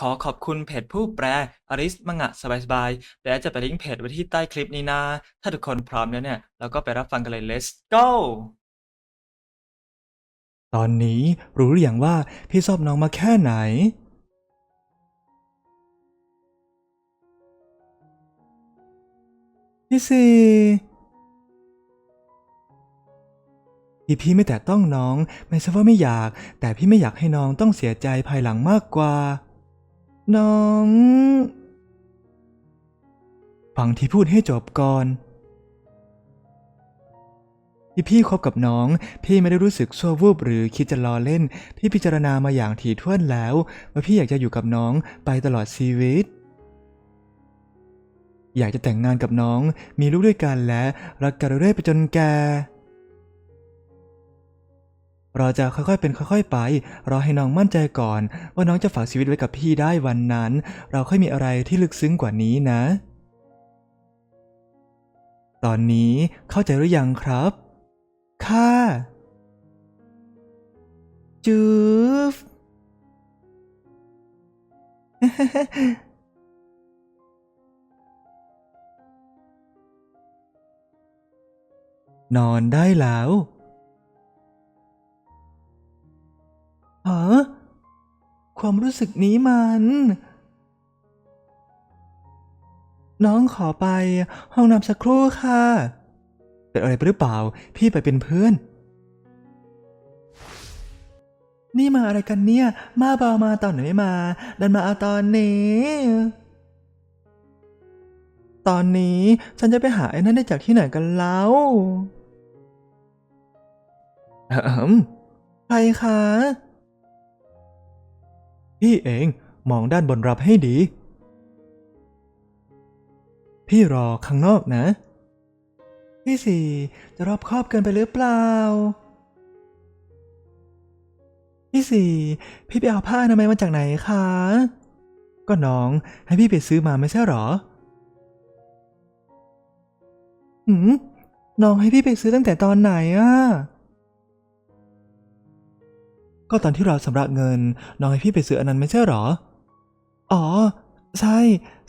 ขอขอบคุณเพจผู้แปลอริสมังะสบายๆและจะไปลิงก์เพจไว้ที่ใต้คลิปนี้นะ ถ้าทุกคนพร้อมแล้วเนี่ย เราก็ไปรับฟังกันเลย let's go ตอนนี้รู้หรือยังว่าพี่ชอบน้องมาแค่ไหน พี่สีที่พี่ไม่แต่ต้องน้อง ไม่ใช่ว่าไม่อยาก แต่พี่ไม่อยากให้น้องต้องเสียใจภายหลังมากกว่า น้อง ฟังที่พูดให้จบก่อนที่พี่คบกับน้อง พี่ไม่ได้รู้สึกชั่ววูบหรือคิดจะล้อเล่น พี่พิจารณามาอย่างถี่ถ้วนแล้วว่าพี่อยากจะอยู่กับน้องไปตลอดชีวิต อยากจะแต่งงานกับน้องมีลูกด้วยกันและรักกันเรื่อยไปจนแก่ เราจะค่อยๆ เป็นค่อยๆ ไป รอให้น้องมั่นใจก่อน ว่าน้องจะฝากชีวิตไว้กับพี่ได้วันนั้น เราค่อยมีอะไรที่ลึกซึ้งกว่านี้นะ ตอนนี้เข้าใจหรือยังครับ ค่ะ จูฟนอนได้แล้ว ฮะความรู้สึกนี้มัน น้องขอไปห้องน้ำสักครู่ค่ะเป็นอะไรไปหรือเปล่า พี่ไปเป็นเพื่อน นี่มาอะไรกันเนี่ย มาเบามาตอนไหนไม่มา ดันมาเอาตอนนี้ ตอนนี้ฉันจะไปหาไอ้นั่นได้จากที่ไหนกันแล้วเอิมใครคะ พี่เองมองด้านบนรับให้ดี พี่รอข้างนอกนะ พี่สี่จะรอบคอบเกินไปหรือเปล่า พี่สี่พี่ไปเอาผ้าอนามัยมาจากไหนคะ ก็น้องให้พี่ไปซื้อมาไม่ใช่หรอหืมน้องให้พี่ไปซื้อตั้งแต่ตอนไหนอะ ก็ตอนที่เราสำระเงินน้องให้พี่ไปซื้ออันนั้นไม่ใช่หรอ อ๋อ ใช่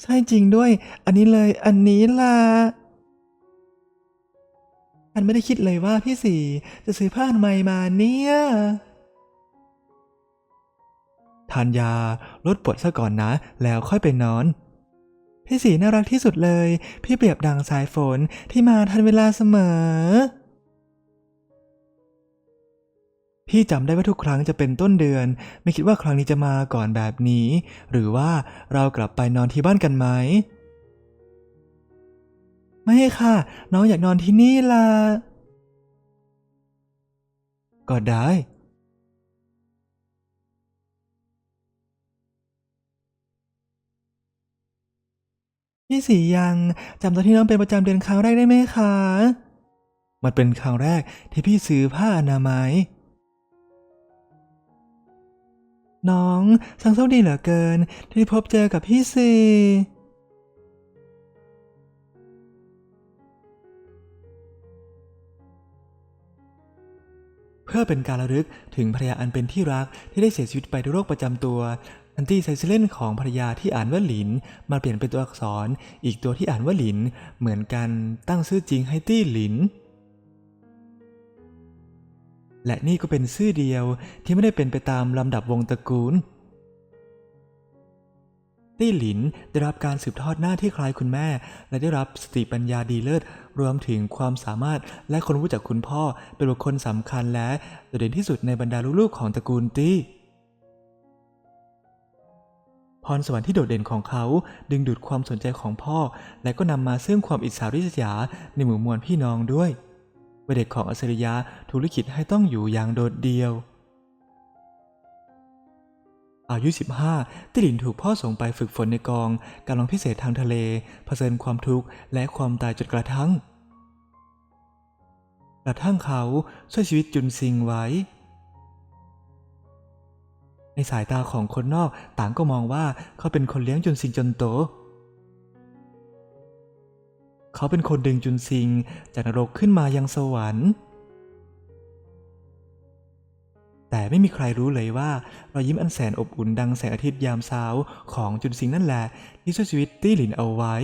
ใช่จริงด้วย อันนี้เลย อันนี้ล่ะอันไม่ได้คิดเลยว่าพี่สี่จะซื้อผ้าอนามัยมาเนี่ยทานยาลดปวดซะก่อนนะ แล้วค่อยไปนอน พี่สีน่ารักที่สุดเลย พี่เปรียบดังสายฝนที่มาทันเวลาเสมอ พี่จำได้ว่าทุกครั้งจะเป็นต้นเดือน ไม่คิดว่าครั้งนี้จะมาก่อนแบบนี้ หรือว่าเรากลับไปนอนที่บ้านกันไหม ไม่ค่ะ น้องอยากนอนที่นี่ล่ะ ก็ได้ พี่สียังจำตอนที่น้องเป็นประจำเดือนครั้งแรกได้ไหมคะ มันเป็นครั้งแรกที่พี่ซื้อผ้าอนามัย น้องช่างโชคดีเหลือเกิน ที่พบเจอกับพี่สีเพื่อเป็นการระลึกถึงภรรยาอันเป็นที่รักที่ได้เสียชีวิตไปด้วยโรคประจำตัว อันตี้ไซซิเลนของภรรยาที่อ่านว่าหลิน มาเปลี่ยนเป็นตัวอักษร อีกตัวที่อ่านว่าหลิน เหมือนกันตั้งชื่อจริงให้ตี้หลิน และนี่ก็เป็นชื่อเดียวที่ไม่ได้เป็นไปตามลำดับวงตระกูล ตี้หลินได้รับการสืบทอดหน้าที่คล้ายคุณแม่ และได้รับสติปัญญาดีเลิศ รวมถึงความสามารถและคนรู้จักคุณพ่อ เป็นบุคคลสำคัญและโดดเด่นที่สุดในบรรดาลูกๆของตระกูลตี้พรสวรรค์ที่โดดเด่นของเขาดึงดูดความสนใจของพ่อ และก็นำมาซึ่งความอิจฉาริษยาในหมู่มวลพี่น้องด้วย ว่าเด็กของอัศริยะถูกลิขิตให้ต้องอยู่อย่างโดดเดี่ยว อายุ 15 ติหลินถูกพ่อส่งไปฝึกฝนในกอง การลองพิเศษทางทะเลเผชิญความทุกข์และความตายจนกระทั่ง กระทั่งเขาช่วยชีวิตจุนซิงไว้ ในสายตาของคนนอกต่างก็มองว่าเขาเป็นคนเลี้ยงจุนซิงจนโต เขาเป็นคนดึงจุนซิงจากนรกขึ้นมายังสวรรค์ แต่ไม่มีใครรู้เลยว่ารอยยิ้มอันแสนอบอุ่นดังแสงอาทิตย์ยามเช้าของจุนซิงนั่นแหละที่ช่วยชีวิตตี้หลินเอาไว้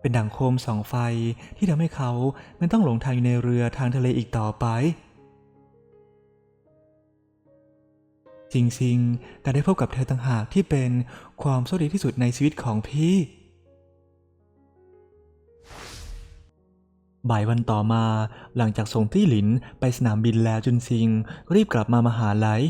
เป็นดังโคมสองไฟที่ทำให้เขาไม่ต้องหลงทางอยู่ในเรือทางทะเลอีกต่อไปจริงๆ การได้พบกับเธอต่างหากที่เป็นความโชคดีที่สุดในชีวิตของพี่ บ่ายวันต่อมาหลังจากส่งตี้หลินไปสนามบินแล้วจุนซิง รีบกลับมามหาลัย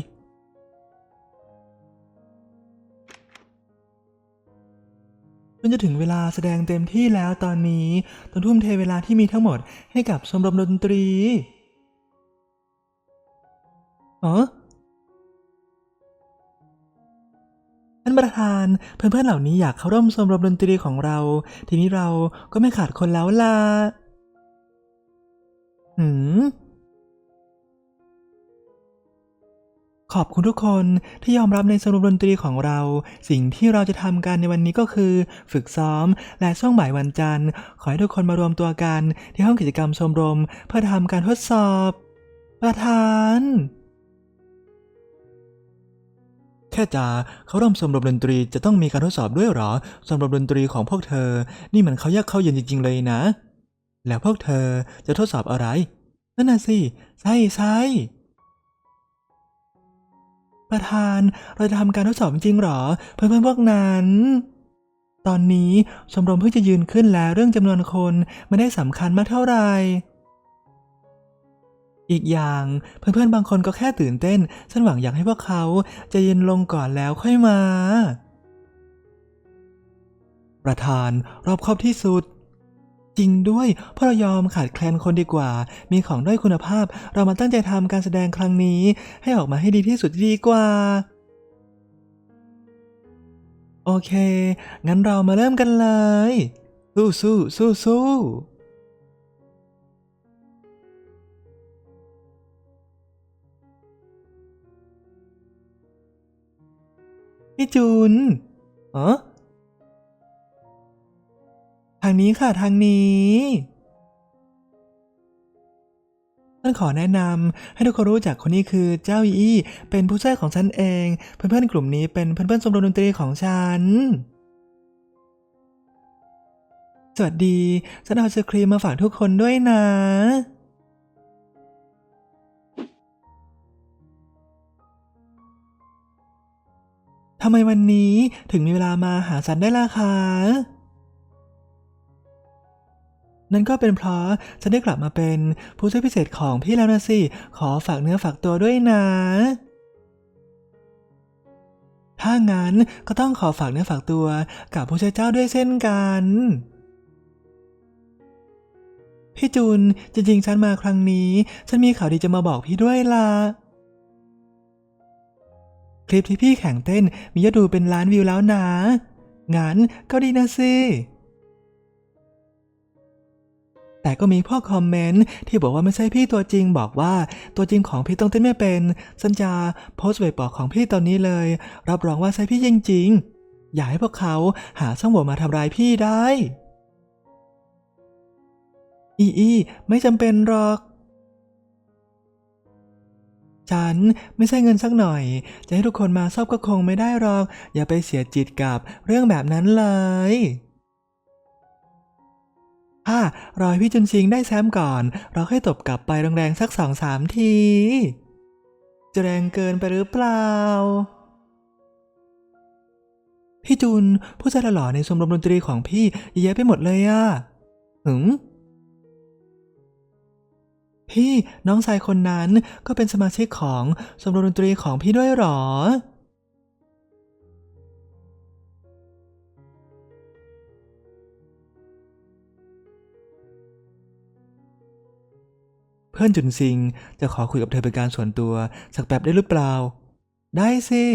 จนจะถึงเวลาแสดงเต็มที่แล้วตอนนี้ต้องทุ่มเทเวลาที่มีทั้งหมดให้กับชมรมดนตรีเออท่านประธานเพื่อนๆเหล่านี้อยากเข้าร่วมชมรมดนตรีของเรา ทีนี้เราก็ไม่ขาดคนแล้วล่ะ หืมขอบคุณทุกคนที่ยอมรับในชมรมดนตรีของเรา สิ่งที่เราจะทำกันในวันนี้ก็คือ ฝึกซ้อม และช่วงบ่ายวันจันทร์ ขอให้ทุกคนมารวมตัวกัน ที่ห้องกิจกรรมชมรม เพื่อทำการทดสอบ ประธานแค่จะเขาร่วมชมรมดนตรีจะต้องมีการทดสอบด้วยหรอชมรมดนตรีของพวกเธอ นี่มันเขายากเข้าเย็นจริงๆเลยนะ แล้วพวกเธอจะทดสอบอะไร นั่นน่ะสิ ใช่ใช่ประธานเราจะทำการทดสอบจริงหรอ เพื่อนๆพวกนั้น ตอนนี้ชมรมเพิ่งจะยืนขึ้นแล้วเรื่องจำนวนคนไม่ได้สำคัญมากเท่าไหร่อีกอย่างเพื่อนๆบางคนก็แค่ตื่นเต้น ฉันหวังอยากให้พวกเขาจะเย็นลงก่อนแล้วค่อยมา ประธานรอบคอบที่สุด จริงด้วยเพราะเรายอมขาดแคลนคนดีกว่า มีของด้อยคุณภาพ เรามาตั้งใจทำการแสดงครั้งนี้ ให้ออกมาให้ดีที่สุดดีกว่า โอเค งั้นเรามาเริ่มกันเลย สู้สู้สู้สู้พี่จูนเออ ทางนี้ค่ะทางนี้ฉันขอแนะนำให้ทุกคนรู้จักคนนี้คือเจ้าอีอี้เป็นผู้ช่วยของฉันเอง เพื่อนๆกลุ่มนี้เป็นเพื่อนๆชมรมดนตรีของฉัน สวัสดี ฉันเอาไอศครีมมาฝากทุกคนด้วยนะ ทำไมวันนี้ถึงมีเวลามาหาฉันได้ล่ะคะ นั่นก็เป็นเพราะฉันได้กลับมาเป็นผู้ช่วยพิเศษของพี่แล้วนะสิ ขอฝากเนื้อฝากตัวด้วยนะ ถ้างั้นก็ต้องขอฝากเนื้อฝากตัวกับผู้ช่วยเจ้าด้วยเช่นกัน พี่จูนจริงๆฉันมาครั้งนี้ ฉันมีข่าวดีจะมาบอกพี่ด้วยล่ะคลิปที่พี่แข่งเต้นมียอดดูเป็นล้านวิวแล้วนะ งั้นก็ดีนะสิ แต่ก็มีพวกคอมเมนต์ที่บอกว่าไม่ใช่พี่ตัวจริงบอกว่า ตัวจริงของพี่ต้องเต้นไม่เป็นฉันจะโพสต์เว็บบอกของพี่ตอนนี้เลย รับรองว่าใช่พี่จริงๆอย่าให้พวกเขาหาช่องโหว่มาทำร้ายพี่ได้ อีอีไม่จำเป็นหรอกฉันไม่ใช่เงินสักหน่อย จะให้ทุกคนมาชอบก็คงไม่ได้หรอก อย่าไปเสียจิตกับเรื่องแบบนั้นเลย ถ้ารอให้พี่จุนชิงได้แซมก่อน เราค่อยตบกลับไปแรงๆสักสองสามที จะแรงเกินไปหรือเปล่า พี่จุนผู้ชายหล่อในชมรมดนตรีของพี่เยอะแยไปหมดเลยอะหืมพี่น้องชายคนนั้นก็เป็นสมาชิกของชมรมดนตรีของพี่ด้วยหรอ พื่อนจุนซิง จะขอคุยกับเธอเป็นการส่วนตัวสักแป๊บได้หรือเปล่า ได้สิ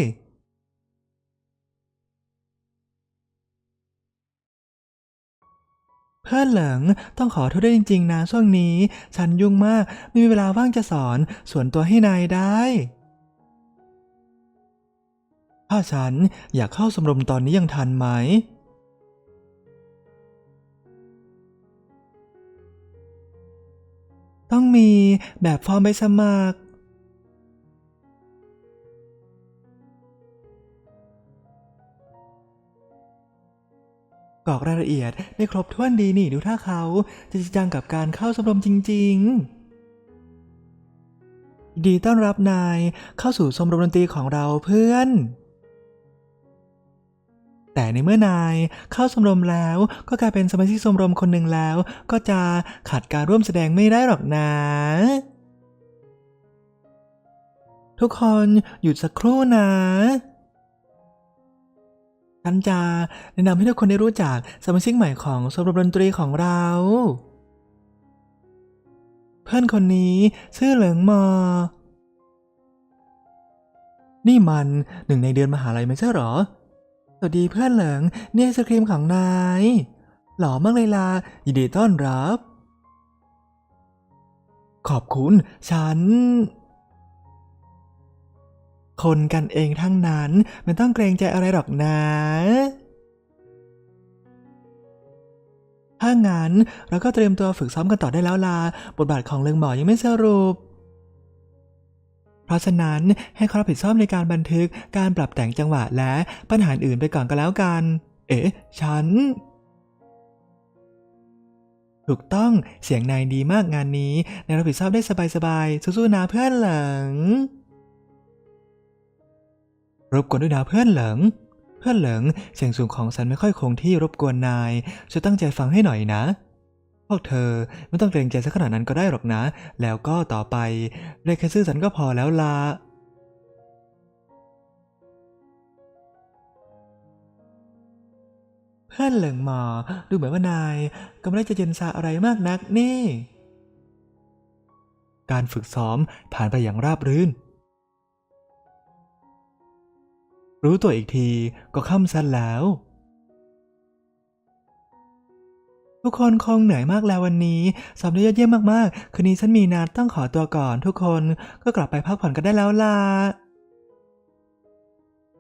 เพื่อนเหลิงต้องขอโทษด้วยจริง ๆ นะช่วงนี้ ฉันยุ่งมากไม่มีเวลาว่างจะสอนส่วนตัวให้นายได้ ถ้าฉันอยากเข้าสมรมตอนนี้ยังทันไหม ต้องมีแบบฟอร์มใบสมัคร กรอกรายละเอียดได้ครบถ้วนดีนี่ดูถ้าเขาจะจริงจังกับการเข้าชมรมจริง ๆดีต้อนรับนายเข้าสู่ชมรมดนตรีของเราเพื่อน แต่ในเมื่อนายเข้าชมรมแล้วก็กลายเป็นสมาชิกชมรมคนหนึ่งแล้ว ก็จะขาดการร่วมแสดงไม่ได้หรอกนะ ทุกคนหยุดสักครู่นะฉันจะแนะนำให้ทุกคนได้รู้จักสมาชิกใหม่ของชมรมดนตรีของเรา เพื่อนคนนี้ชื่อเหลิงมอ นี่มันหนึ่งในเดือนมหาลัยไม่ใช่หรอ วัสดีเพื่อนเหลิงเนี่ไอศครีมของนาย หล่อมากเลยล่ะยินดีต้อนรับ ขอบคุณ ฉัน คนกันเองทั้งนั้น ไม่ต้องเกรงใจอะไรหรอกนะ ถ้างั้นเราก็เตรียมตัวฝึกซ้อมกันต่อได้แล้วล่ะบทบาทของเลิงหมอยังไม่สรุป ราะฉะนั้นให้เขารับผิดชอบในการบันทึกการปรับแต่งจังหวะและปัญหาอื่นไปก่อนก็แล้วกัน เอ๊ะ ฉันถูกต้องเสียงนายดีมากงานนี้นายรับผิดชอบได้สบายๆสู้ๆนะเพื่อนเหลิงรบกวนด้วยนะเพื่อนเหลิง เพื่อนเหลิงเสียงสูงของฉันไม่ค่อยคงที่รบกวนนายช่วยตั้งใจฟังให้หน่อยนะ พวกเธอไม่ต้องเกรงใจสักขนาดนั้นก็ได้หรอกนะ แล้วก็ต่อไปเรียกแค่ซื่อสันก็พอแล้วละ เพื่อนเหลิงหมอดูเหมือนว่านายก็ไม่ได้จะเย็นซาอะไรมากนักนี่ การฝึกซ้อมผ่านไปอย่างราบรื่น รู้ตัวอีกทีก็ค่ำซันแล้ว ทุกคนคงเหนื่อยมากแล้ววันนี้สอบได้ยอดเยี่ยมมากๆ คืนนี้ฉันมีนัดต้องขอตัวก่อนทุกคนก็กลับไปพักผ่อนกันได้แล้วล่ะ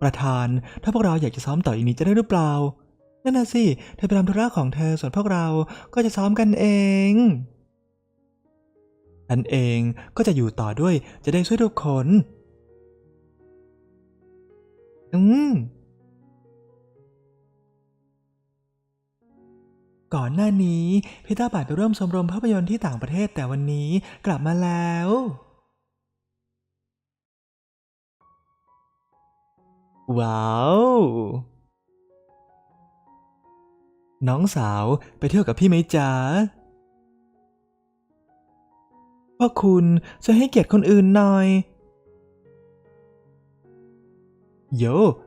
ประธาน ถ้าพวกเราอยากจะซ้อมต่ออีกนี้จะได้หรือเปล่า นั่นน่ะสิ เธอไปทำธุระของเธอส่วนพวกเราก็จะซ้อมกันเองฉันเองก็จะอยู่ต่อด้วยจะได้ช่วยทุกคน อืม ก่อนหน้านี้พี่ตาป่ายไปร่วมชมรมภาพยนตร์ที่ต่างประเทศแต่วันนี้กลับมาแล้วว้าว น้องสาวไปเที่ยวกับพี่ไหมจ๊ะพ่อคุณจะให้เกียรติคนอื่นหน่อย โย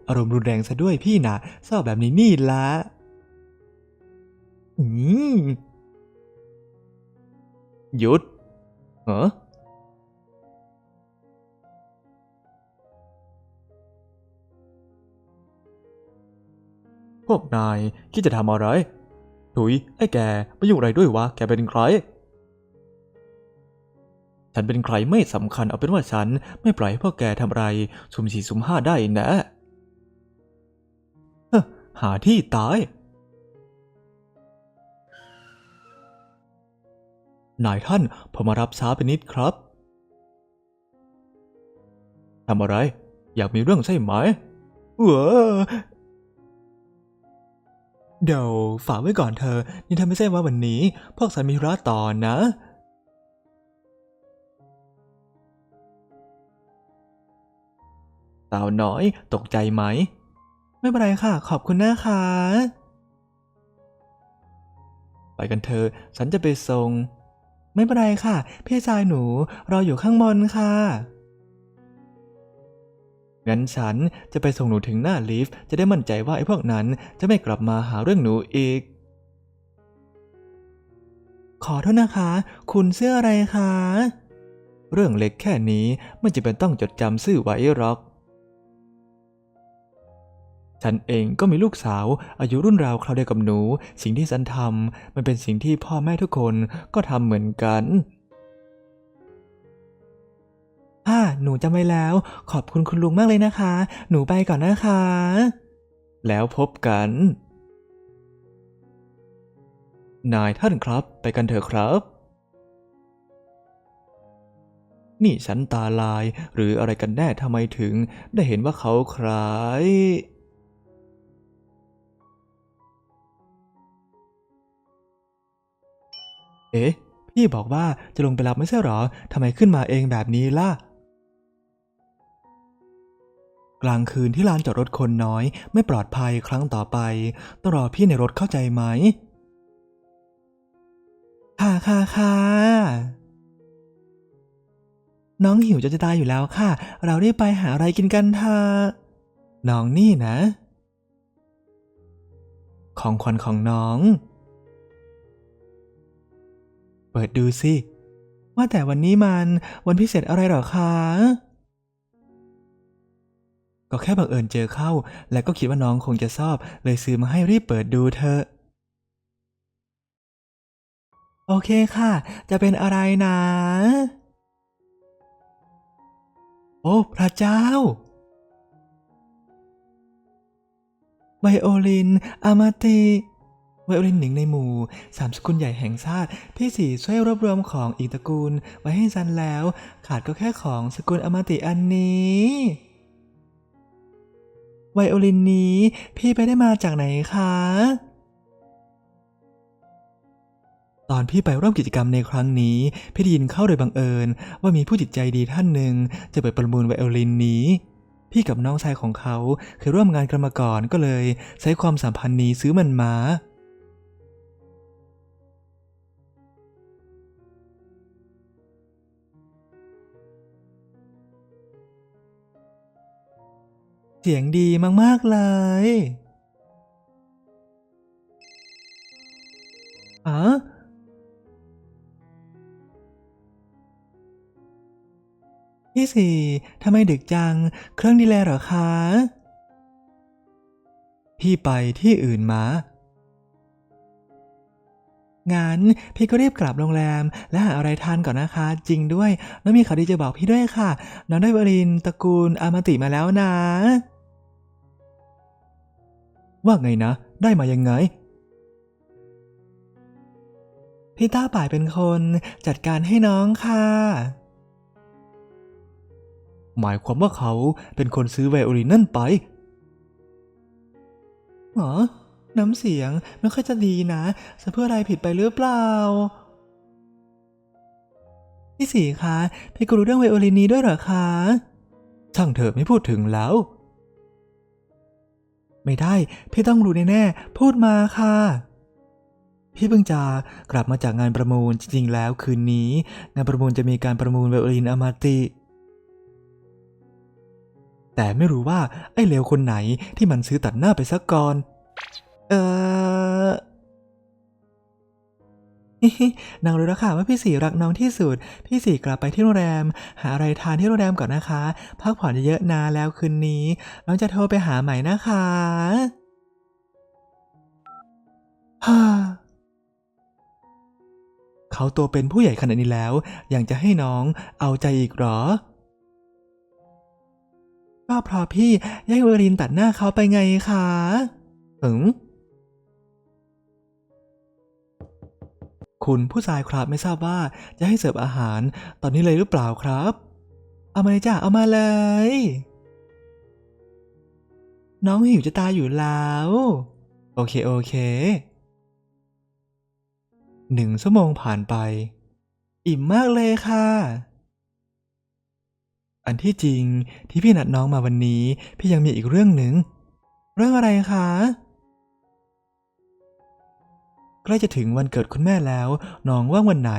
อารมณ์รุนแรงซะด้วยพี่นะชอบแบบนี้นี่ละ หยุด เหรอ พวกนายคิดจะทำอะไร ถุย ไอ้แกไม่ยุ่อะไรด้วยวะ แกเป็นใคร ฉันเป็นใครไม่สำคัญเอาเป็นว่าฉันไม่ปล่อยให้พวกแกทำอะไร สุ่มสี่สุ่มห้าได้นะฮ้อหาที่ตาย นายท่านผมมารับช้าไปนิดครับ ทำอะไร อยากมีเรื่องใช่ไหมเออเดี๋ยวฝากไว้ก่อนเธอ นี่ถ้าไม่ใช่ว่าวันนี้ พวกฉันมีระต่อนะ สาวน้อยตกใจไหม ไม่เป็นไรค่ะ ขอบคุณนะคะ ไปกันเถอะฉันจะไปส่ง ไม่เป็นไรค่ะ พี่ชายหนูรออยู่ข้างบนค่ะ งั้นฉันจะไปส่งหนูถึงหน้าลิฟต์จะได้มั่นใจว่าไอ้พวกนั้นจะไม่กลับมาหาเรื่องหนูอีก ขอโทษนะคะ คุณเสื้ออะไรคะ เรื่องเล็กแค่นี้ไม่จะเป็นต้องจดจำซื่อไว้หรอก ฉันเองก็มีลูกสาว อายุรุ่นราวคราวเดียวกับหนู สิ่งที่ฉันทำมันเป็นสิ่งที่พ่อแม่ทุกคนก็ทำเหมือนกันค่ะหนูจำไว้แล้ว ขอบคุณคุณลุงมากเลยนะคะ หนูไปก่อนนะคะ แล้วพบกัน นายท่านครับ ไปกันเถอะครับ นี่ฉันตาลายหรืออะไรกันแน่ทำไมถึง ได้เห็นว่าเขาคล้าย เอ๊ะ พี่บอกว่าจะลงไปรับไม่ใช่หรอ ทำไมขึ้นมาเองแบบนี้ล่ะ กลางคืนที่ลานจอดรถคนน้อย ไม่ปลอดภัยครั้งต่อไป ต้องรอพี่ในรถเข้าใจไหม ค่ะค่ะค่ะน้องหิวจะจะตายอยู่แล้วค่ะ เราได้ไปหาอะไรกินกันเถอะ น้องนี่นะ ของขวัญของน้อง ปิดดูสิ ว่าแต่วันนี้มันวันพิเศษอะไรหรอคะ ก็แค่บังเอิญเจอเข้า และก็คิดว่าน้องคงจะชอบ เลยซื้อมาให้รีบเปิดดูเถอะ โอเคค่ะ จะเป็นอะไรนะ โอ้ พระเจ้าไวโอลินอามาติ ไวโอลินหนึ่งในหมู่สามสกุลใหญ่แห่งชาติพี่สี่ช่วยรวบรวมของอีกตระกูลไว้ให้ฉันแล้ว ขาดก็แค่ของสกุลอมติอันนี้ไวโอลินนี้พี่ไปได้มาจากไหนคะ ตอนพี่ไปร่วมกิจกรรมในครั้งนี้ พี่ได้ยินเข้าโดยบังเอิญ ว่ามีผู้จิตใจดีท่านหนึ่งจะเปิดประมูลไวโอลินนี้ พี่กับน้องชายของเขาเคยร่วมงานกันมาก่อนก็เลย ใช้ความสัมพันธ์นี้ซื้อมันมา สียงดีมากๆเลย อ๋อพี่สี่ทำไมดึกจัง เครื่องดีแลเหรอคะ พี่ไปที่อื่นมา งั้นพี่ก็รีบกลับโรงแรม และหาอะไรทานก่อนนะคะ จริงด้วย แล้วมีข่าวดีจะบอกพี่ด้วยค่ะ น้องได้วรินตระกูลอามาติมาแล้วนะ ว่าไงนะ ได้มายังไง พี่ต้าป่ายเป็นคนจัดการให้น้องค่ะ หมายความว่าเขาเป็นคนซื้อไวโอลินนั่นไปหรอ น้ำเสียงไม่ค่อยจะดีนะจะเพื่ออะไรผิดไปหรือเปล่า พี่สีคะ พี่ก็รู้เรื่องไวโอลินนี้ด้วยเหรอคะ ช่างเถอะไม่พูดถึงแล้ว ไม่ได้ พี่ต้องรู้แน่ๆ พูดมาค่ะ พี่เพิ่งจะกลับมาจากงานประมูลจริงๆ แล้วคืนนี้ งานประมูลจะมีการประมูลไวโอลินอามาติแต่ไม่รู้ว่าไอ้เลวคนไหนที่มันซื้อตัดหน้าไปสักก่อน เออ นางรู้แล้วค่ะว่าพี่สีรักน้องที่สุด พี่สีกลับไปที่โรงแรม หาอะไรทานที่โรงแรมก่อนนะคะ พักผ่อนเยอะๆนะแล้วคืนนี้ น้องจะโทรไปหาใหม่นะคะฮ่าเขาโตเป็นผู้ใหญ่ขนาดนี้แล้ว ยังจะให้น้องเอาใจอีกหรอก็เพราะพี่ย่งเวรินตัดหน้าเขาไปไงคะถึง คุณผู้ชายครับไม่ทราบว่าจะให้เสิร์ฟอาหารตอนนี้เลยหรือเปล่าครับ เอามาเลยจ้ะเอามาเลย น้องหิวจะตายอยู่แล้ว โอเคโอเคหนึ่งชั่วโมงผ่านไป อิ่มมากเลยค่ะ อันที่จริงที่พี่นัดน้องมาวันนี้ พี่ยังมีอีกเรื่องหนึ่ง เรื่องอะไรคะ ใกล้จะถึงวันเกิดคุณแม่แล้ว น้องว่างวันไหน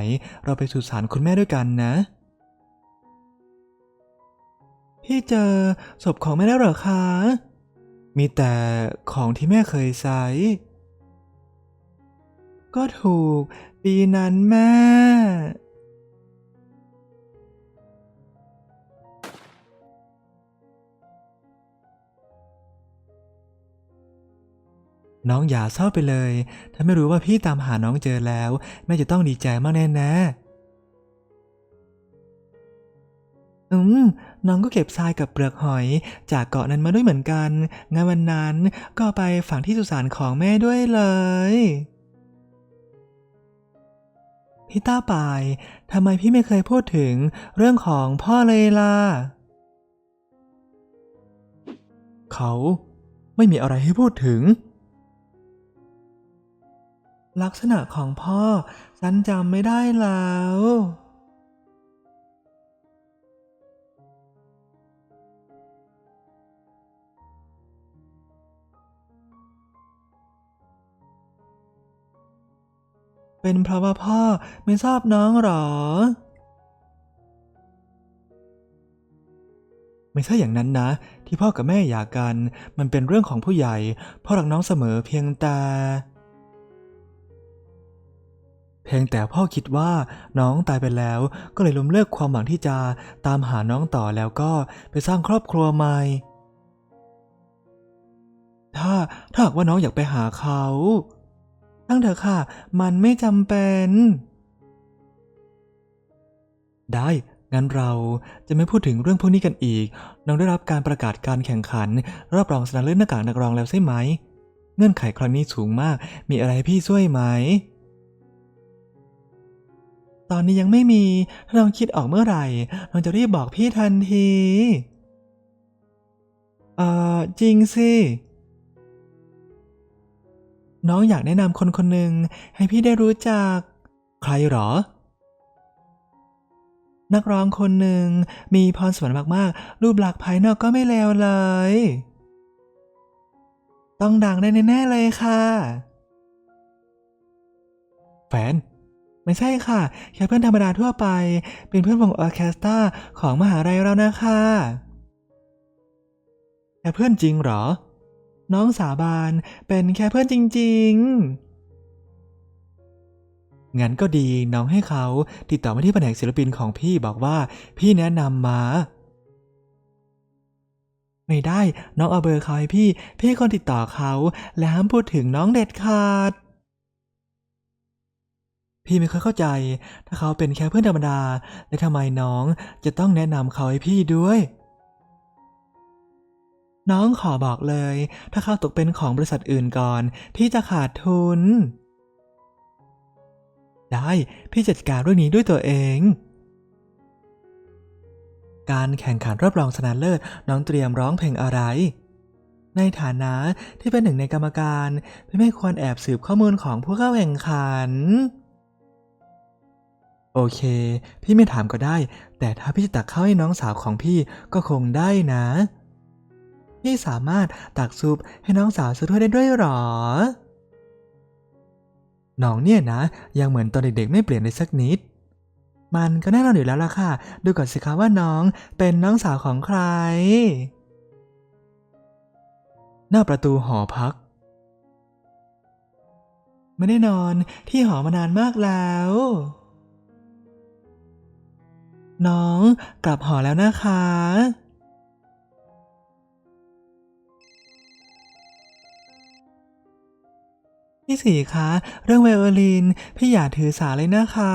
เราไปสุสานคุณแม่ด้วยกันนะ พี่เจอศพของแม่แล้วเหรอคะ มีแต่ของที่แม่เคยใช้ก็ถูก ปีนั้นแม่ น้องอย่าเศร้าไปเลย ถ้าไม่รู้ว่าพี่ตามหาน้องเจอแล้ว แม่จะต้องดีใจมากแน่แน่ๆอืม น้องก็เก็บทรายกับเปลือกหอย จากเกาะนั้นมาด้วยเหมือนกัน งานวันนั้นก็ไปฝังที่สุสานของแม่ด้วยเลยพี่ต้าปาย ทำไมพี่ไม่เคยพูดถึงเรื่องของพ่อเลยล่ะ เขาไม่มีอะไรให้พูดถึง ลักษณะของพ่อ ฉันจำไม่ได้แล้ว เป็นเพราะว่าพ่อไม่ชอบน้องหรอ ไม่ใช่อย่างนั้นนะ ที่พ่อกับแม่หย่ากัน มันเป็นเรื่องของผู้ใหญ่ พ่อรักน้องเสมอเพียงแต่ เพียงแต่พ่อคิดว่าน้องตายไปแล้ว ก็เลยล้มเลิกความหวังที่จะตามหาน้องต่อแล้วก็ไปสร้างครอบครัวใหม่ ถ้าถ้าหากว่าน้องอยากไปหาเขาตั้งเถอะค่ะ มันไม่จำเป็น ได้ งั้นเราจะไม่พูดถึงเรื่องพวกนี้กันอีก น้องได้รับการประกาศการแข่งขันรับรองชนะเลิศหน้ากากนักร้องแล้วใช่ไหม เงื่อนไขครั้งนี้สูงมาก มีอะไรให้พี่ช่วยไหม ตอนนี้ยังไม่มี ถ้าน้องคิดออกเมื่อไหร่น้องจะรีบบอกพี่ทันที เอ่อ จริงสิ น้องอยากแนะนำคนคนหนึ่งให้พี่ได้รู้จัก ใครหรอ นักร้องคนหนึ่งมีพรสวรรค์มากๆ รูปลักษณ์ภายนอกก็ไม่เลวเลย ต้องดังได้แน่ๆเลยค่ะ แฟน ไม่ใช่ค่ะ แค่เพื่อนธรรมดาทั่วไป เป็นเพื่อนวงออเคสตราของมหาลัยเรานะคะแค่เพื่อนจริงเหรอ น้องสาบานเป็นแค่เพื่อนจริง ๆ งั้นก็ดีน้องให้เขาติดต่อมาที่แผนกศิลปินของพี่บอกว่าพี่แนะนำมา ไม่ได้น้องเอาเบอร์เขาให้พี่ พี่คนติดต่อเขา และห้ามพูดถึงน้องเด็ดขาด พี่ไม่ค่อยเข้าใจ ถ้าเขาเป็นแค่เพื่อนธรรมดา แล้วทำไมน้องจะต้องแนะนำเขาให้พี่ด้วย น้องขอบอกเลย ถ้าเขาตกเป็นของบริษัทอื่นก่อน พี่จะขาดทุน ได้พี่จัดการเรื่องนี้ด้วยตัวเองการแข่งขันรอบรองชนะเลิศน้องเตรียมร้องเพลงอะไร ในฐานะที่เป็นหนึ่งในกรรมการพี่ไม่ควรแอบสืบข้อมูลของผู้เข้าแข่งขัน โอเค พี่ไม่ถามก็ได้ แต่ถ้าพี่จะตักข้าวให้น้องสาวของพี่ก็คงได้นะ พี่สามารถตักซุปให้น้องสาวซื้อถ้วยได้ด้วยหรอ น้องเนี่ยนะ ยังเหมือนตอนเด็กๆไม่เปลี่ยนเลยสักนิด มันก็แน่นอนอยู่แล้วล่ะค่ะ ดูก่อนสิคะว่าน้องเป็นน้องสาวของใคร หน้าประตูหอพักไม่ได้นอนที่หอมานานมากแล้ว น้องกลับหอแล้วนะคะ พี่สีคะ เรื่องไวโอลิน พี่อย่าถือสาเลยนะคะ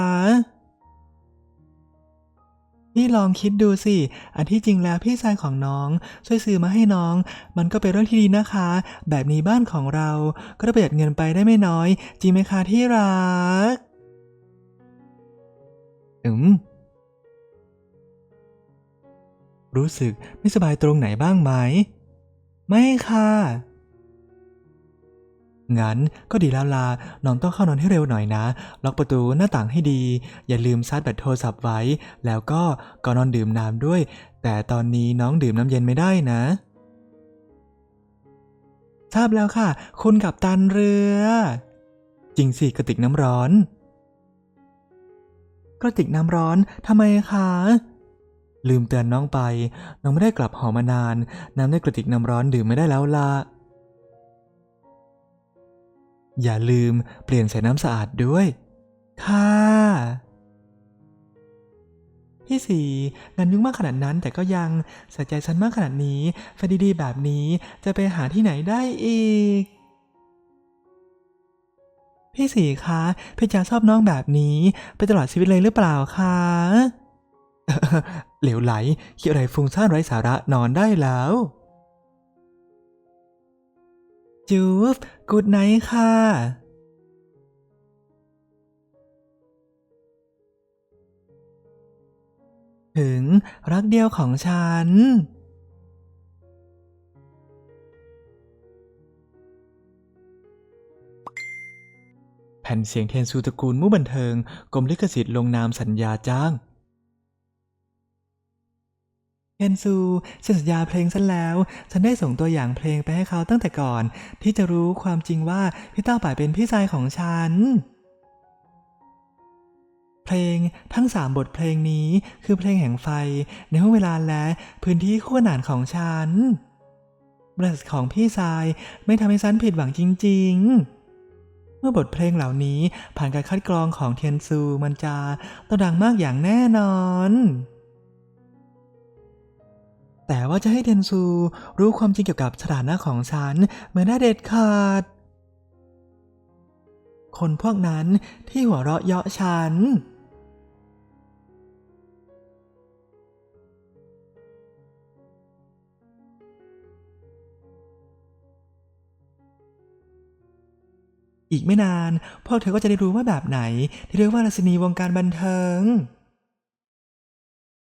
พี่ลองคิดดูสิ อันที่จริงแล้วพี่ชายของน้อง ช่วยซื้อมาให้น้อง มันก็เป็นเรื่องที่ดีนะคะ แบบนี้บ้านของเราก็ประหยัดเงินไปได้ไม่น้อย จริงไหมคะที่รัก อืม รู้สึกไม่สบายตรงไหนบ้างไหม ไม่ค่ะ งั้นก็ดีแล้วลาน้องต้องเข้านอนให้เร็วหน่อยนะ ล็อกประตูหน้าต่างให้ดี อย่าลืมชาร์จแบตโทรศัพท์ไว้ แล้วก็ก่อนนอนดื่มน้ำด้วย แต่ตอนนี้น้องดื่มน้ำเย็นไม่ได้นะ ทราบแล้วค่ะ คุณกับตันเรือ จริงสิกระติกน้ำร้อน กระติกน้ำร้อนทำไมคะ ลืมเตือนน้องไป น้องไม่ได้กลับหอมานาน น้ำในกระติกน้ำร้อนดื่มไม่ได้แล้วล่ะอย่าลืมเปลี่ยนใส่น้ำสะอาดด้วย ค่ะ พี่สีงานยุ่งมากขนาดนั้นแต่ก็ยังใส่ใจฉันมากขนาดนี้แฟนดีๆแบบนี้จะไปหาที่ไหนได้อีก พี่สีคะพี่จะชอบน้องแบบนี้ ไปตลอดชีวิตเลยหรือเปล่าคะ เหลวไหลคิดอะไรฟุ้งซ่านไร้สาระนอนได้แล้วจูฟกูดไนท์ค่ะ ถึงรักเดียวของฉัน แผ่นเสียงเทนซูตระกูลมู่บันเทิงกรมลิขสิทธิ์ลงนามสัญญาจ้าง เทนซูเซ็นสัญญาเพลงฉันแล้ว ฉันได้ส่งตัวอย่างเพลงไปให้เขาตั้งแต่ก่อน ที่จะรู้ความจริงว่าพี่เต้าป่ายเป็นพี่ชายของฉัน เพลงทั้งสามบทเพลงนี้คือเพลงแห่งไฟ ในห้วงเวลาและพื้นที่คู่ขนานของฉันบริษัทของพี่ชายไม่ทำให้ฉันผิดหวังจริง ๆเมื่อบทเพลงเหล่านี้ผ่านการคัดกรองของเทียนซูมันจะต้องดังมากอย่างแน่นอน แต่ว่าจะให้เทนซูรู้ความจริงเกี่ยวกับสถานะของฉันไม่ได้เด็ดขาด คนพวกนั้นที่หัวเราะเยาะฉัน อีกไม่นานพวกเธอก็จะได้รู้ว่าแบบไหน ที่เรียกว่าราชินีวงการบันเทิง